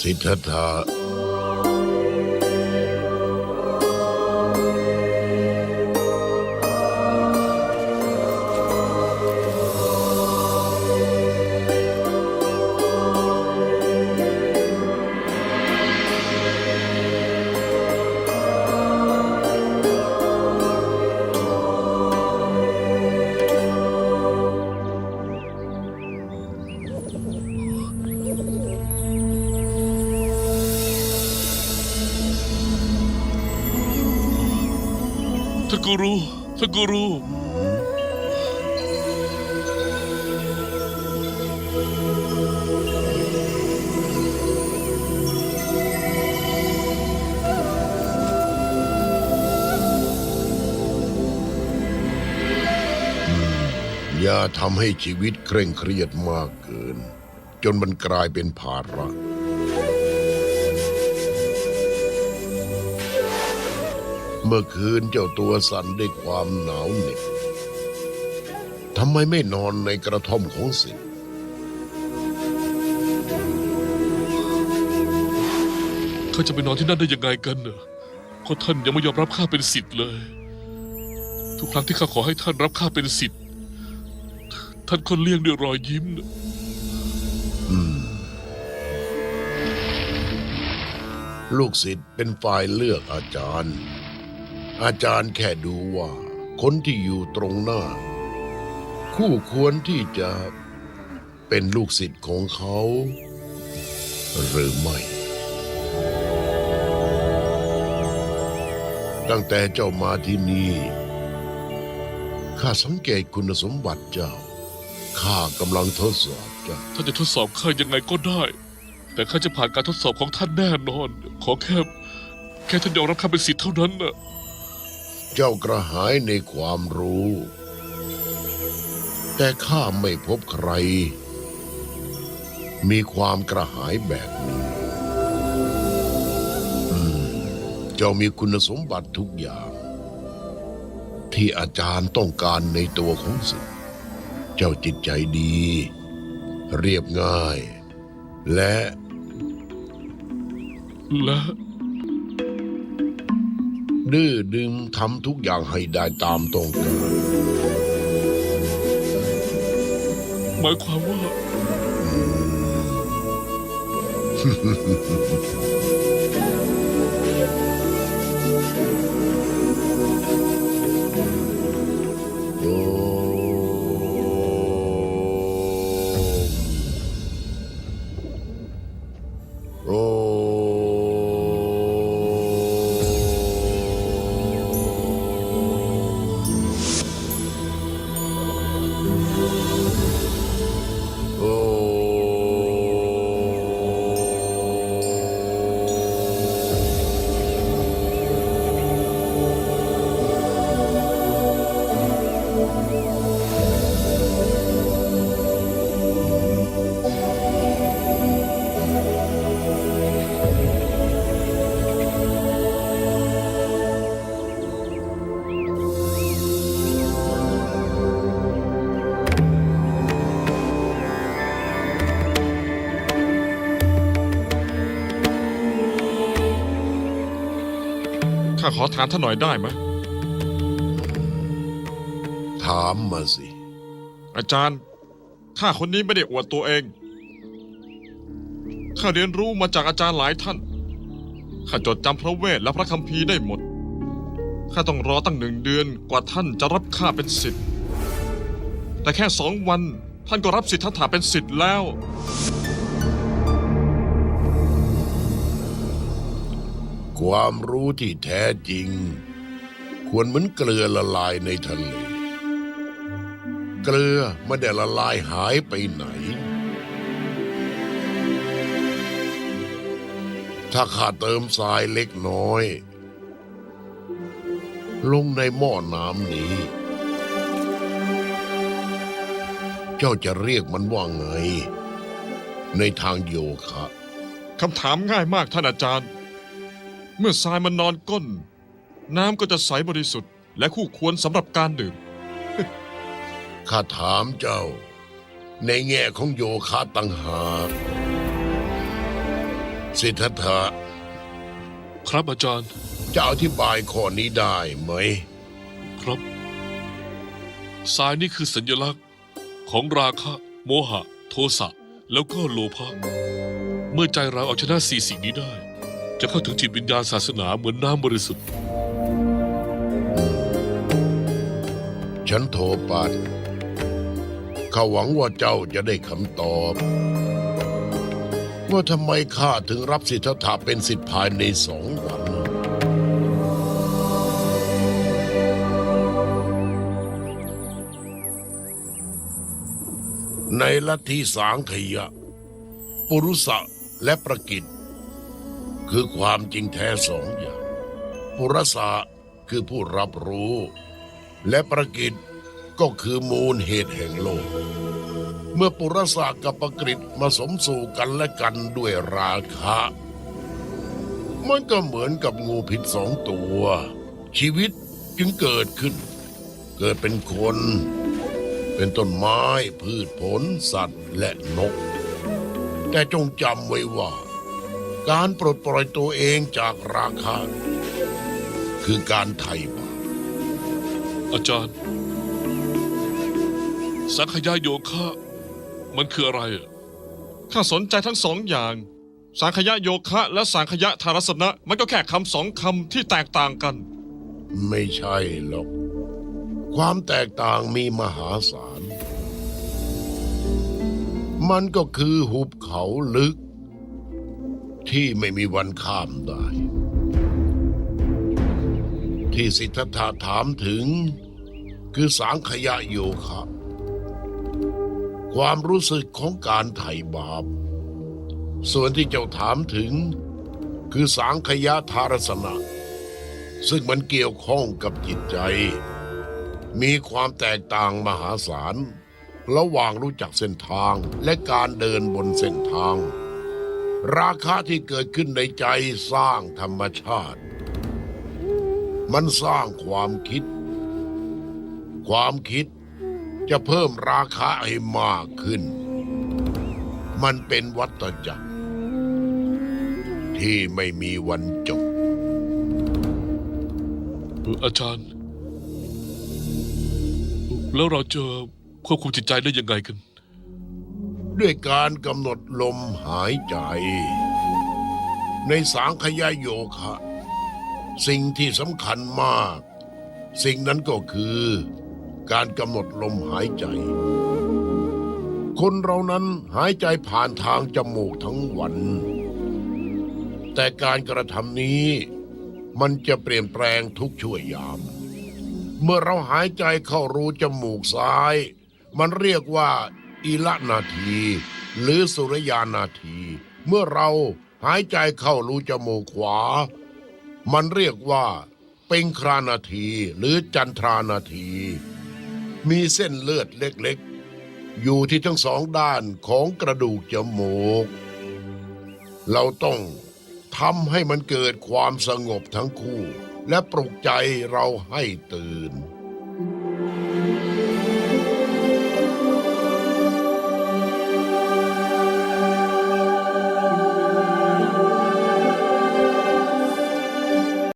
สิ ทธัตถะท่านกูรูท่านกูรูอย่าทำให้ชีวิตเคร่งเครียดมากเกิน จนมันกลายเป็นภาระ เมื่อคืนเจ้าตัวสั่นด้วยความหนาวเหน็บทำไมไม่นอนในกระท่อมของสิทธิ์ข้าจะไปนอนที่นั่นได้ยังไงกันเนอะก็ท่านยังไม่ยอมรับข้าเป็นสิทธิ์เลย ทุกครั้งที่ข้าขอให้ท่านรับข้าเป็นสิทธิ์ ท่านก็เลี่ยงด้วยรอยยิ้มนะลูกศิษย์เป็นฝ่ายเลือกอาจารย์ อาจารย์แค่ดูว่า คนที่อยู่ตรงหน้า คู่ควรที่จะเป็นลูกศิษย์ของเขา หรือไม่ ตั้งแต่เจ้ามาที่นี่ข้าสังเกตคุณสมบัติเจ้าข้ากำลังทดสอบเจ้าท่านจะทดสอบข้ายังไงก็ได้ แต่ข้าจะผ่านการทดสอบของท่านแน่นอน ขอแค่แค่ท่านยอมรับข้าเป็นสิทธิ์เท่านั้นนะ เจ้ากระหายในความรู้ แต่ข้าไม่พบใคร มีความกระหายแบบนี้เจ้ามีคุณสมบัติทุกอย่าง ที่อาจารย์ต้องการในตัวของสิทธิ์เจ้าจิตใจดี เรียบง่าย และ และ ดื้อดึงทำทุกอย่างให้ได้ตามต้องการหมายความว่าาขอถามท่านหน่อยได้ไหมถามมาสิ อาจารย์ข้าคนนี้ไม่ได้อวดตัวเองข้าเรียนรู้มาจากอาจารย์หลายท่านข้าจดจำพระเวทและพระคัมภีร์ได้หมดข้าต้องรอตั้งหนึ่งเดือนกว่าท่านจะรับข้าเป็นสิทธิ์แต่แค่สองวันท่านก็รับสิทธัตถะเป็นสิทธิ์แล้ว ความรู้ที่แท้จริง ควรเหมือนเกลือละลายในทะเล เกลือไม่ได้ละลายหายไปไหน ถ้าข้าเติมทรายเล็กน้อย ลงในหม้อน้ำนี้ เจ้าจะเรียกมันว่าไง ในทางโยคะคำถามง่ายมากท่านอาจารย์ เมื่อทรายมันนอนก้น น้ำก็จะใสบริสุทธิ์และคู่ควรสำหรับการดื่ม ข้าถามเจ้า ในแง่ของโยคะตั้งหากสิทธัตถะครับอาจารย์ จะอธิบายข้อนี้ได้ไหม ครับทรายนี่คือสัญลักษณ์ของราคะ โมหะ โทสะ แล้วก็โลภะ เมื่อใจเราเอาชนะสี่สิ่งนี้ได้ จะเข้าถึงจิตวิญญาณศาสนาเหมือนน้ำบริสุทธิ์ ฉันโทปัดข้าหวังว่าเจ้าจะได้คำตอบ ว่าทำไมข้าถึงรับสิทธัตถะเป็นสิทธิภายในสองวันในลัทธิสางขยะ ปุรุษะและประกิต คือความจริงแท้สองอย่างปุรสะคือผู้รับรู้ และประกิตก็คือมูลเหตุแห่งโลก เมื่อปุรสะกับประกิตมาสมสู่กันและกันด้วยราคะ มันก็เหมือนกับงูพิษสองตัว ชีวิตจึงเกิดขึ้น เกิดเป็นคน เป็นต้นไม้พืชผลสัตว์และนก แต่จงจำไว้ว่า การปลดปล่อยตัวเองจากราคะคือการไถ่บาปอาจารย์ สังขยาโยคะ มันคืออะไรอะข้าสนใจทั้งสองอย่าง สังขยะโยคะและสังขยะทารสนะ มันก็แค่คำสองคำที่แตกต่างกัน ไม่ใช่หรอก ความแตกต่างมีมหาศาล มันก็คือหุบเขาลึก ที่ไม่มีวันข้ามได้ ที่สิทธัตถะถามถึง คือสังขยะโยคะความรู้สึกของการไถ่บาป ส่วนที่เจ้าถามถึง คือสังขยะทารสนะ ซึ่งมันเกี่ยวข้องกับจิตใจ มีความแตกต่างมหาศาล ระหว่างรู้จักเส้นทางและการเดินบนเส้นทาง ราคาที่เกิดขึ้นในใจสร้างธรรมชาติ มันสร้างความคิด ความคิดจะเพิ่มราคาให้มากขึ้น มันเป็นวัฏจักร ที่ไม่มีวันจบอ่ออาจารย์ แล้วเราจะควบคุมจิตใจได้ยังไงกัน ด้วยการกำหนดลมหายใจ ในสังขยาโยคะ สิ่งที่สำคัญมาก สิ่งนั้นก็คือ การกำหนดลมหายใจ คนเรานั้นหายใจผ่านทางจมูกทั้งวัน แต่การกระทำนี้มันจะเปลี่ยนแปลงทุกชั่วยาม เมื่อเราหายใจเข้ารูจมูกซ้าย มันเรียกว่า อีละนาที หรือสุริยานาที เมื่อเราหายใจเข้ารูจมูกขวา มันเรียกว่า เป็นครานาทีหรือจันทรานาที มีเส้นเลือดเล็กๆ อยู่ที่ทั้งสองด้านของกระดูกจมูก เราต้องทำให้มันเกิดความสงบทั้งคู่ และปลุกใจเราให้ตื่น